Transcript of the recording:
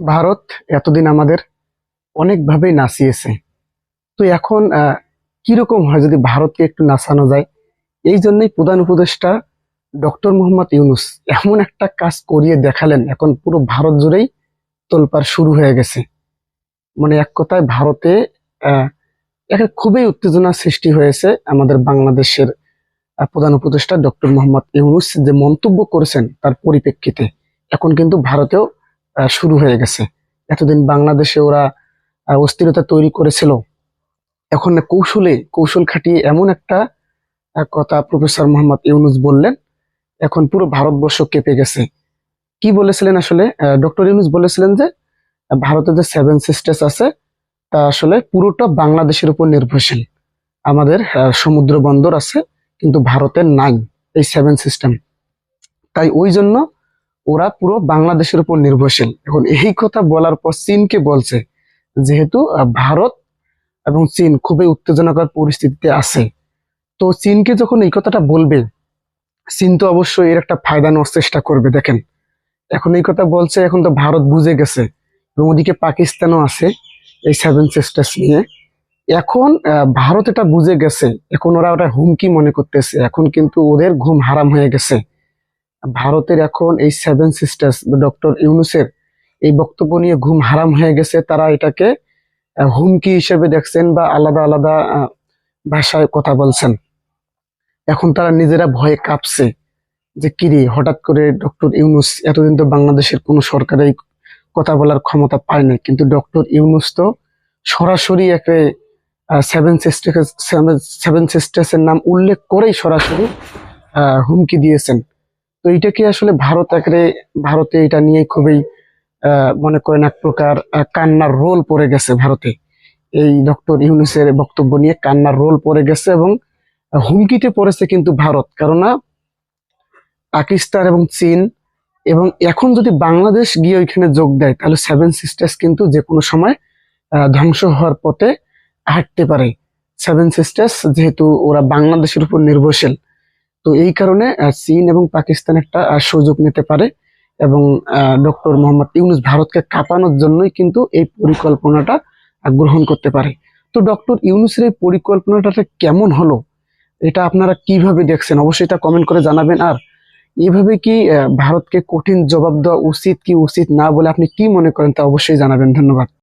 ভারত এতদিন আমাদের অনেকভাবেই নাচিয়েছে। তো এখন কীরকম হয় যদি ভারতকে একটু নাচানো যায়? এই জন্যই প্রধান উপদেষ্টা ডক্টর মোহাম্মদ ইউনুস এমন একটা কাজ করিয়ে দেখালেন। এখন পুরো ভারত জুড়েই তোলপার শুরু হয়ে গেছে। মানে এক কথায় ভারতে একটা খুবই উত্তেজনা সৃষ্টি হয়েছে আমাদের বাংলাদেশের প্রধান উপদেষ্টা ডক্টর মোহাম্মদ ইউনুস যে মন্তব্য করেছেন তার পরিপ্রেক্ষিতে। এখন কিন্তু ভারতেও শুরু হয়ে গেছে। এতদিন বাংলাদেশে ওরা অস্থিরতা তৈরি করেছিল। এখন কৌশলে, কৌশল খাটিয়ে এমন একটা কথা প্রফেসর মোহাম্মদ ইউনুস বললেন, এখন পুরো ভারতবর্ষ কেঁপে গেছে। কি বলেছিলেন আসলে? ডক্টর ইউনুস বলেছিলেন যে ভারতের যে সেভেন সিস্টার্স আছে, তা আসলে পুরোটা বাংলাদেশের উপর নির্ভরশীল। আমাদের সমুদ্র বন্দর আছে, কিন্তু ভারতের নাই এই সেভেন সিস্টেম তাই ওই জন্য ওরা পুরো বাংলাদেশের উপর নির্ভরশীল। এখন এই কথা বলার পর চীনকে বলছে, যেহেতু ভারত এবং চীন খুবই উত্তেজনাকর পরিস্থিতিতে আছে। তো চীনকে যখন এই কথাটা বলবে, চীন তো অবশ্যই এর একটা ফায়দা নেওয়ার চেষ্টা করবে, দেখেন। এখন এই কথা বলছে, এখন তো ভারত বুঝে গেছে, এবং ওদিকে পাকিস্তানও আছে এই সেভেন সিস্টার্স নিয়ে। এখন ভারত এটা বুঝে গেছে, এখন ওরা ওটা হুমকি মনে করতেছে, এখন কিন্তু ওদের ঘুম হারাম হয়ে গেছে। ভারতের এখন এই সেভেন সিস্টার্স ডক্টর ইউনুসের এই বক্তব্য নিয়ে ঘুম হারাম হয়ে গেছে। তারা এটাকে হুমকি হিসেবে দেখছেন বা আলাদা আলাদা ভাষায় কথা বলছেন। এখন তারা নিজেরা ভয়ে কাঁপছে যে কিরে হঠাৎ করে ডক্টর ইউনুস এতদিন তো বাংলাদেশের কোনো সরকার এই কথা বলার ক্ষমতা পায় না কিন্তু ডক্টর ইউনুস তো সরাসরি একে সেভেন সিস্টার্স সেভেন সিস্টার্স এর নাম উল্লেখ করেই সরাসরি হুমকি দিয়েছেন। তো এইটাকে আসলে ভারত একরে ভারতে এটা নিয়ে খুবই মনে করেন এক প্রকার কান্নার রোল পড়ে গেছে ভারতে। এই ডক্টর ইউনুসের বক্তব্য নিয়ে কান্নার রোল পড়ে গেছে এবং হুমকিতে পড়েছে কিন্তু ভারত। কেননা পাকিস্তান এবং চীন এবং এখন যদি বাংলাদেশ গিয়ে ওইখানে যোগ দেয়, তাহলে সেভেন সিস্টার্স কিন্তু যে কোনো সময় ধ্বংস হওয়ার পথে হাঁটতে পারে। সেভেন সিস্টার্স যেহেতু ওরা বাংলাদেশের উপর নির্ভরশীল তো এই কারণে চীন এবং পাকিস্তান একটা সুযোগ নিতে পারে এবং ডক্টর মোহাম্মদ ইউনুস ভারতকে কাঁপানোর জন্যই কিন্তু এই পরিকল্পনাটা গ্রহণ করতে পারে। তো ডক্টর ইউনুসের এই পরিকল্পনাটা কেমন হলো? এটা আপনারা কীভাবে দেখছেন? অবশ্যই এটা কমেন্ট করে জানাবেন। আর এভাবে কি ভারতকে কঠিন জবাব দেওয়া উচিত কি উচিত না বলে আপনি কি মনে করেন তা অবশ্যই জানাবেন। ধন্যবাদ।